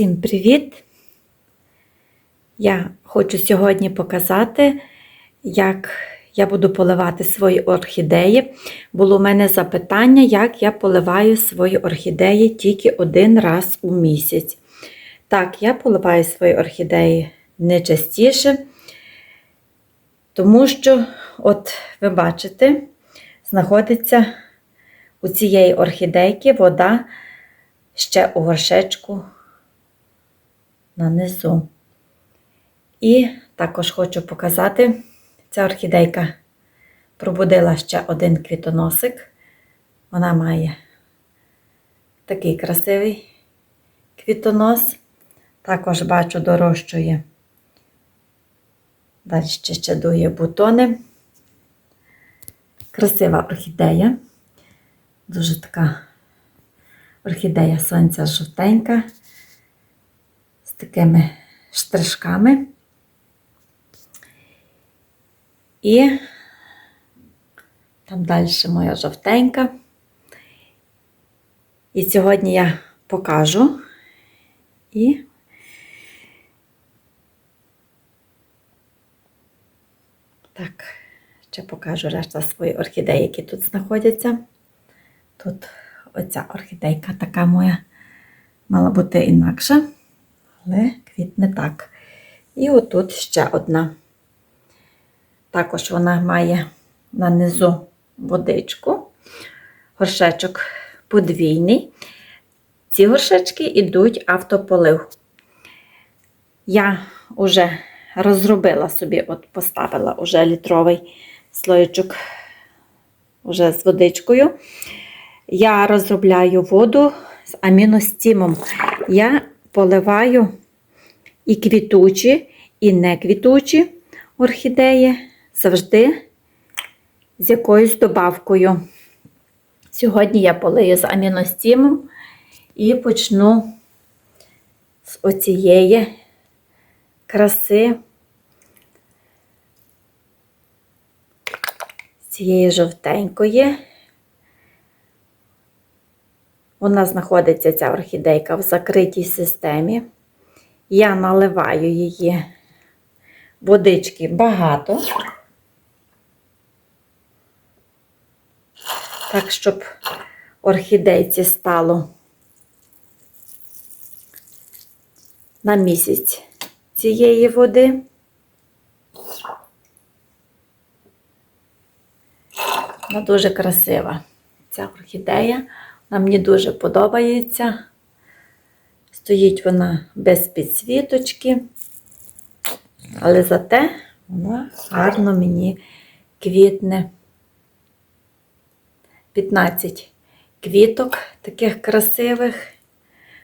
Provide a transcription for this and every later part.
Всім привіт! Я хочу сьогодні показати, як я буду поливати свої орхідеї. Було у мене запитання, як я поливаю свої орхідеї тільки один раз у місяць. Так, я поливаю свої орхідеї не частіше, тому що, от ви бачите, знаходиться у цієї орхідейки вода ще у горшечку нанизу. І також хочу показати, ця орхідейка пробудила ще один квітоносик. Вона має такий красивий квітонос. Також бачу, дорощує. Далі ще дує бутони. Красива орхідея. Дуже така орхідея сонця жовтенька такими штришками. І там далі моя жовтенька. І сьогодні я покажу і так, ще покажу решта своїх орхідей, які тут знаходяться. Тут оця орхідейка така моя мала бути інакша, але квітне так. І отут ще одна. Також вона має на низу водичку, горшечок подвійний. Ці горшечки йдуть автополив. Я вже розробила собі, от поставила уже літровий слоєчок вже з водичкою. Я розробляю воду з аміностімом. Я поливаю і квітучі, і не квітучі орхідеї завжди з якоюсь добавкою. Сьогодні я полию з аміностімом і почну з оцієї краси, з цієї жовтенької. Вона знаходиться, ця орхідейка, в закритій системі. Я наливаю її водички багато, так, щоб орхідейці стало на місяць цієї води. Вона дуже красива, ця орхідея. Вона мені дуже подобається. Стоїть вона без підсвіточки, але зате вона гарно мені квітне. 15 квіток таких красивих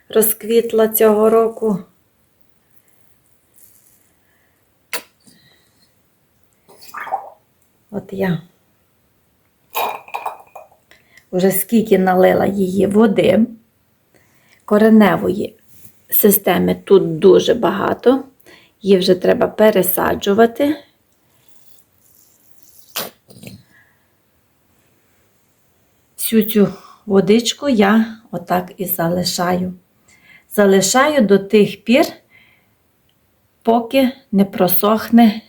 розквітла цього року. От я вже скільки налила її води, кореневої системи тут дуже багато, її вже треба пересаджувати. Всю цю водичку я отак і залишаю. Залишаю до тих пір, поки не просохне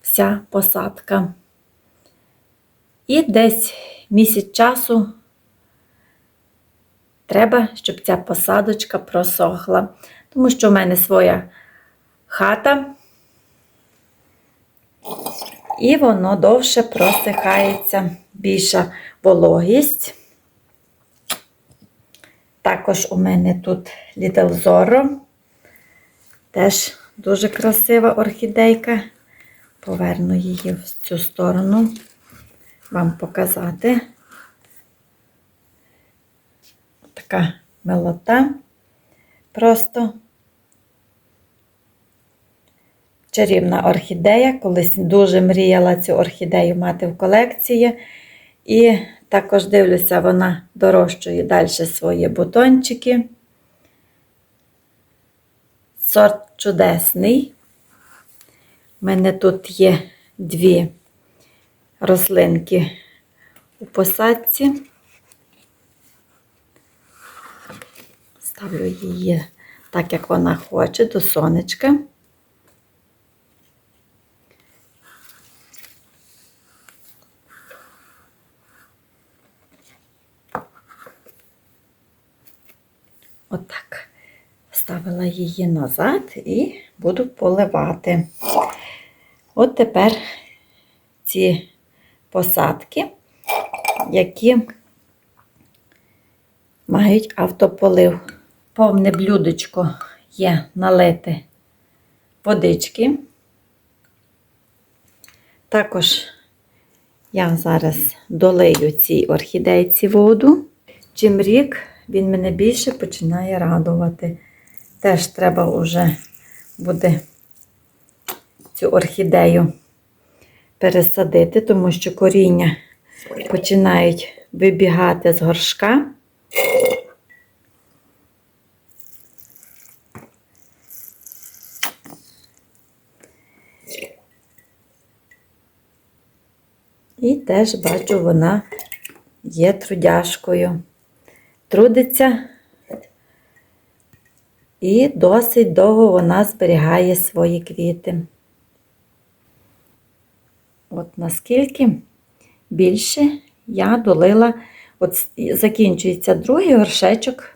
вся посадка. І десь місяць часу треба, щоб ця посадочка просохла. Тому що в мене своя хата, і воно довше просихається, більша вологість. Також у мене тут Zorro, теж дуже красива орхідейка. Поверну її в цю сторону вам показати. Така милота просто чарівна орхідея. Колись дуже мріяла цю орхідею мати в колекції. І також дивлюся, вона дорощує далі свої бутончики. Сорт чудесний. У мене тут є дві рослинки у посадці. Ставлю її так, як вона хоче, до сонечка. Отак. Ставила її назад і буду поливати. От тепер ці посадки, які мають автополив. Повне блюдечко є налите водички. Також я зараз долию цій орхідейці воду. Чим рік він мене більше починає радувати. Теж треба вже буде цю орхідею пересадити, тому що коріння починають вибігати з горшка. І теж бачу, вона є трудяшкою. Трудиться і досить довго вона зберігає свої квіти. От наскільки більше я долила, от закінчується другий горшечок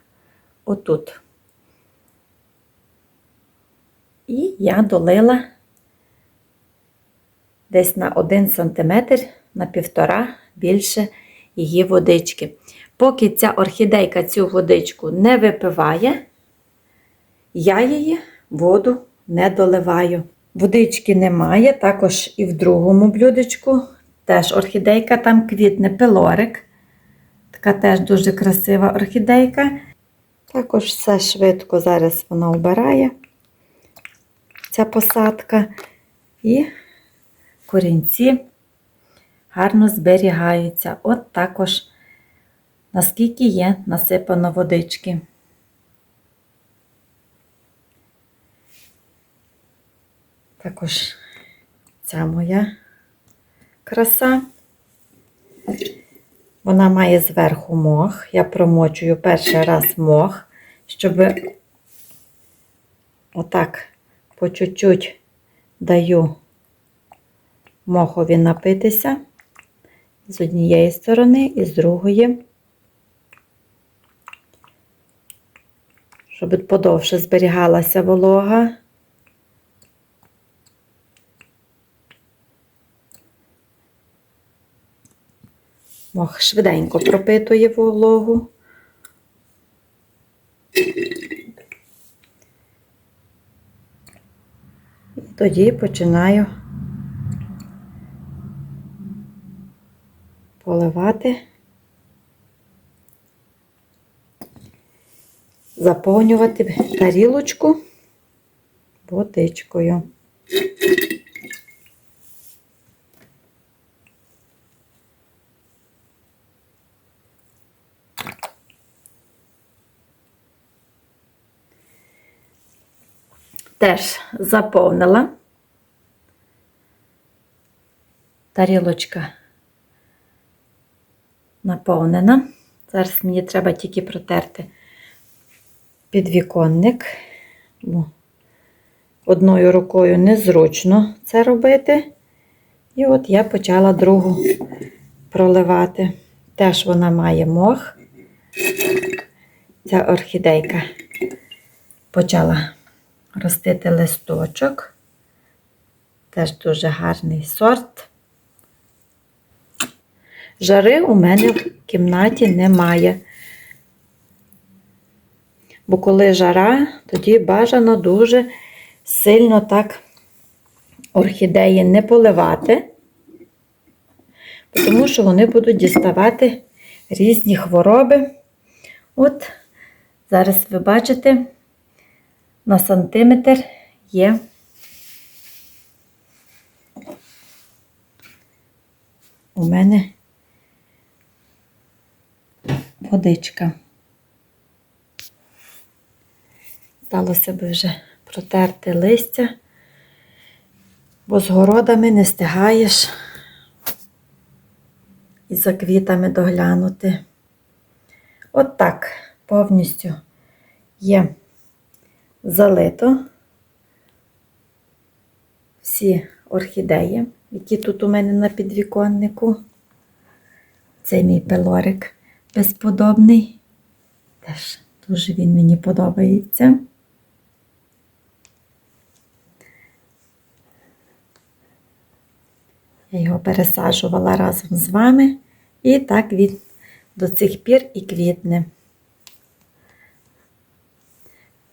отут. І я долила десь на 1 см, на півтора більше її водички. Поки ця орхідейка цю водичку не випиває, я її воду не доливаю. Водички немає, також і в другому блюдечку. Теж орхідейка, там квітне пилорик. Така теж дуже красива орхідейка. Також все швидко зараз вона вбирає, ця посадка. І корінці гарно зберігаються. От також, наскільки є насипано водички. Також ця моя краса. Вона має зверху мох. Я промочую перший раз мох, щоб отак по чуть-чуть даю мохові напитися з однієї сторони і з другої, щоб подовше зберігалася волога. Мох швиденько пропитує вологу. І тоді починаю поливати, заповнювати тарілочку водичкою. Теж заповнила тарілочка наповнена. Зараз мені треба тільки протерти підвіконник, одною рукою незручно це робити. І от я почала другу проливати. Теж вона має мох. Ця орхідейка почала ростити листочок. Теж дуже гарний сорт. Жари у мене в кімнаті немає. Бо коли жара, тоді бажано дуже сильно так орхідеї не поливати, тому що вони будуть діставати різні хвороби. От, зараз ви бачите, на сантиметр є у мене водичка. Сталося би вже протерти листя, бо з городами не стигаєш і за квітами доглянути. От так повністю є залито всі орхідеї, які тут у мене на підвіконнику. Цей мій пелорик безподобний. Теж дуже він мені подобається. Я його пересаджувала разом з вами, і так він до цих пір і квітне.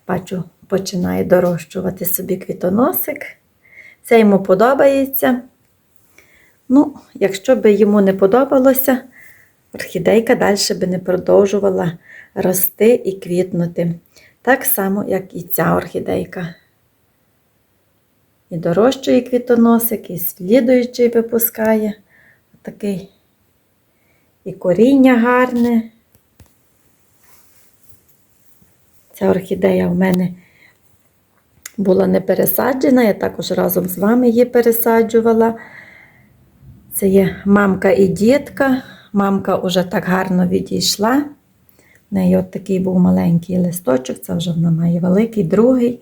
Бачу, починає дорощувати собі квітоносик. Це йому подобається. Ну, якщо би йому не подобалося, орхідейка далі би не продовжувала рости і квітнути. Так само, як і ця орхідейка. І дорощує квітоносик, і слідуючий випускає. Такий і коріння гарне. Ця орхідея в мене була не пересаджена, я також разом з вами її пересаджувала. Це є мамка і дітка. Мамка вже так гарно відійшла. В неї от такий був маленький листочок, це вже вона має великий, другий.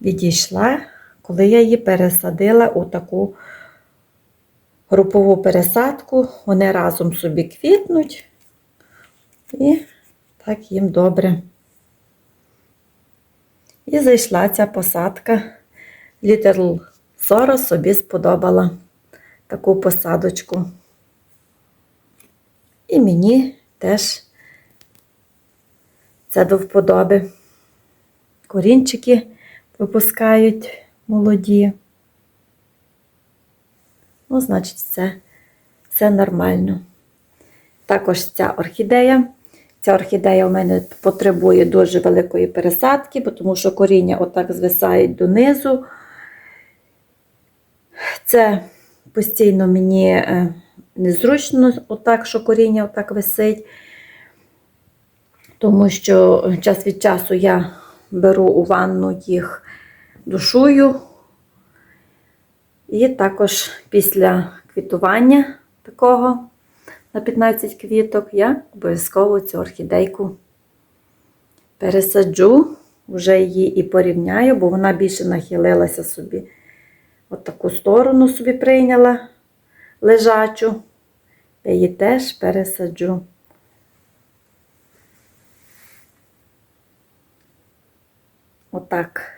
Відійшла, коли я її пересадила у таку групову пересадку, вони разом собі квітнуть, і так їм добре. І зайшла ця посадка. Літл Зоро собі сподобала таку посадочку. І мені теж це до вподоби. Корінчики випускають молоді. Ну, значить, все, все нормально. Також ця орхідея. Ця орхідея у мене потребує дуже великої пересадки, тому що коріння отак звисають донизу. Це постійно мені е, незручно, отак, що коріння отак висить, тому що час від часу я беру у ванну їх душую. І також після квітування такого на 15 квіток я обов'язково цю орхідейку пересаджу, вже її і порівняю, бо вона більше нахилилася собі. От таку сторону собі прийняла лежачу. Я її теж пересаджу. Отак.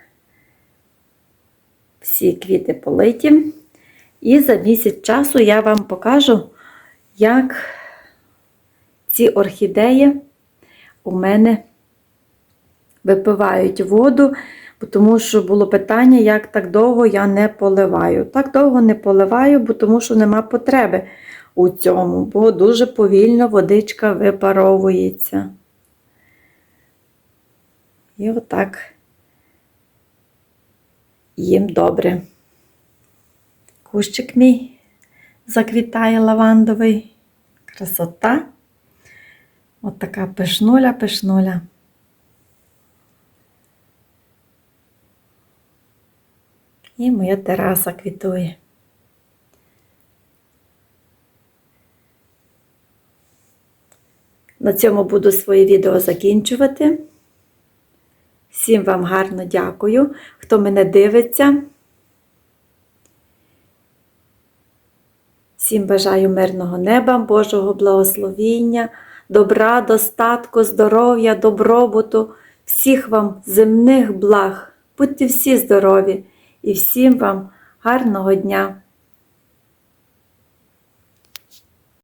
Всі квіти политі. І за місяць часу я вам покажу, як ці орхідеї у мене випивають воду, тому що було питання, як так довго я не поливаю. Так довго не поливаю, бо тому що нема потреби у цьому, бо дуже повільно водичка випаровується. І отак їм добре. Кущик мій заквітає лавандовий. Красота. От така пишнуля-пишнуля. І моя тераса квітує. На цьому буду своє відео закінчувати. Всім вам гарно дякую, хто мене дивиться. Всім бажаю мирного неба, Божого благословіння, добра, достатку, здоров'я, добробуту, всіх вам земних благ. Будьте всі здорові і всім вам гарного дня!